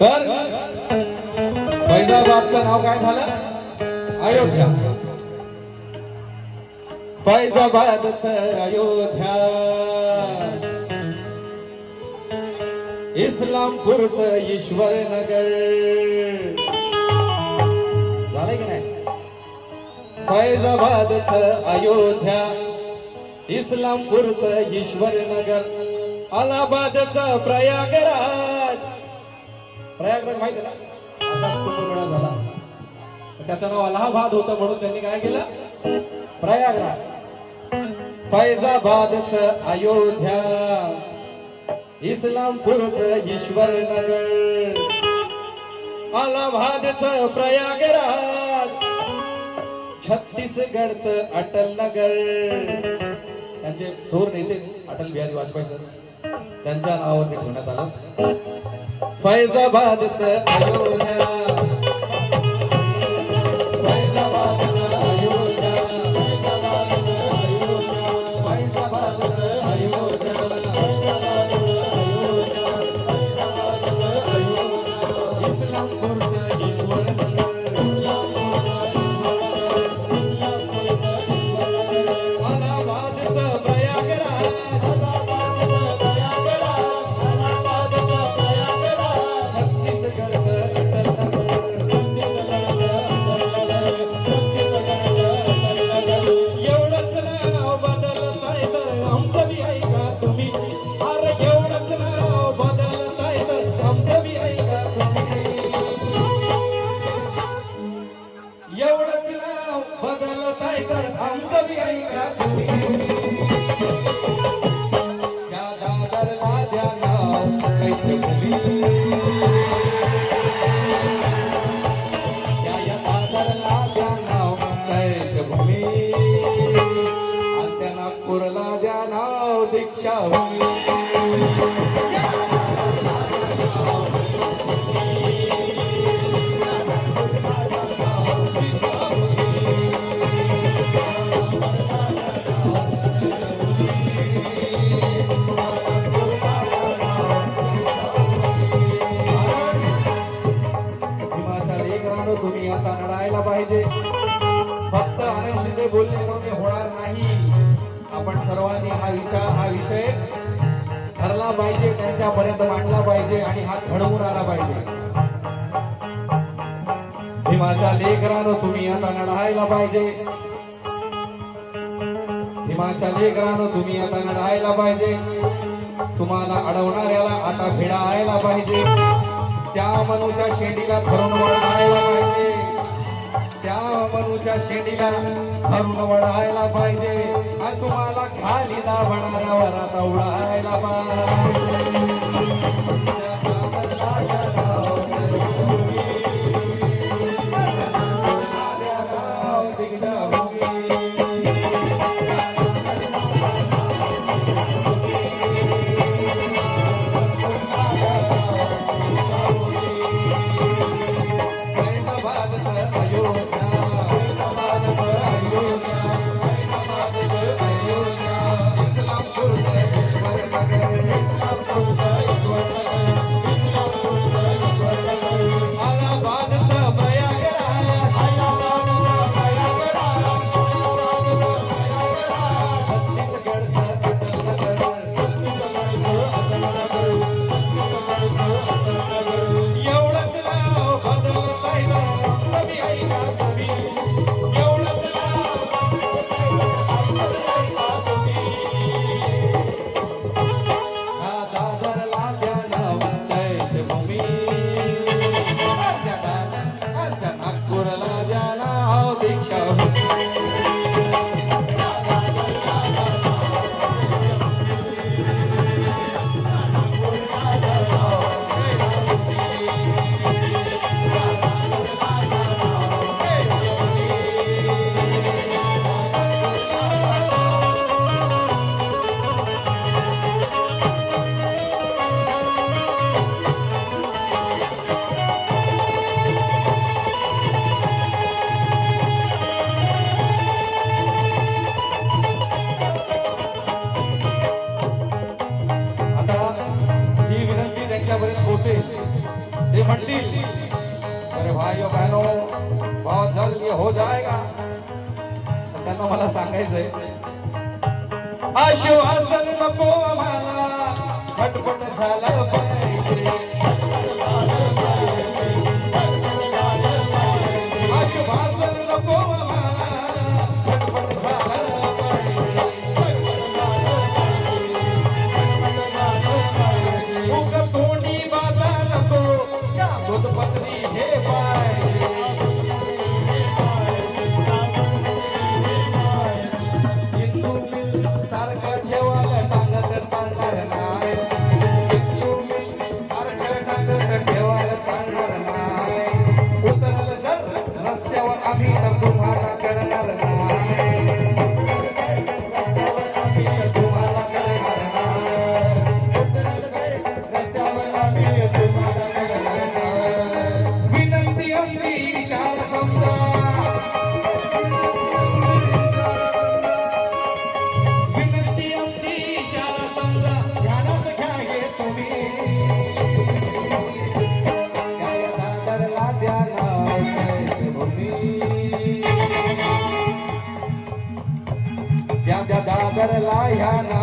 तर फैजाबादचं नाव काय झालं? अयोध्या. फैजाबादच अयोध्या. इस्लामपूरच ईश्वर नगर झालंय की नाही? फैजाबादच अयोध्या इस्लामपूरच ईश्वर नगर अलाहाबादच प्रयागराज. प्रयागराज माहिती आहे ना? आताच कुंभमेळा झाला. त्याचं नाव अलाहाबाद होतं म्हणून त्यांनी काय केलं? प्रयागराज. फैजाबादच अयोध्या. इस्लामपूरच ईश्वर नगर अलाहाबादच प्रयागराज. छत्तीसगडच अटल नगर त्यांचे थोर नेते अटल बिहारी वाजपेयी सर. त्यांच्या नावावर ठेवण्यात आलं. फैजाबादच अयोध्या. फैजाबादच अयोध्या. इस्लामपूरचं दीक्षा तुम्ही आता लढायला पाहिजे. फक्त आनंद शिंदे बोलले म्हणून हे होणार नाही. आपण सर्वांनी हा विचार हा विषय ठरला पाहिजे त्यांच्यापर्यंत मांडला पाहिजे आणि हा घडवून आला पाहिजे. भीमाच्या लेकरानं तुम्ही आता लढायला पाहिजे. भीमाच्या लेकरानं तुम्ही आता लढायला पाहिजे. तुम्हाला अडवणाऱ्याला आता भिडायला पाहिजे. त्या मनुच्या शेंडीला धरून वळायला पाहिजे. त्या मनुच्या शेडीला धरून वळायला पाहिजे. आणि तुम्हाला खाली दाबणाऱ्या वरात उडायला पाहिजे. Let me hear you चल ये हो जाएगा। तर त्यांना मला सांगायचंय आश्वासन नको आम्हाला झटपट झालं पाहिजे. आश्वासन नको तोंडी बाधा नको या दोधपत्री हे पा करलाया ना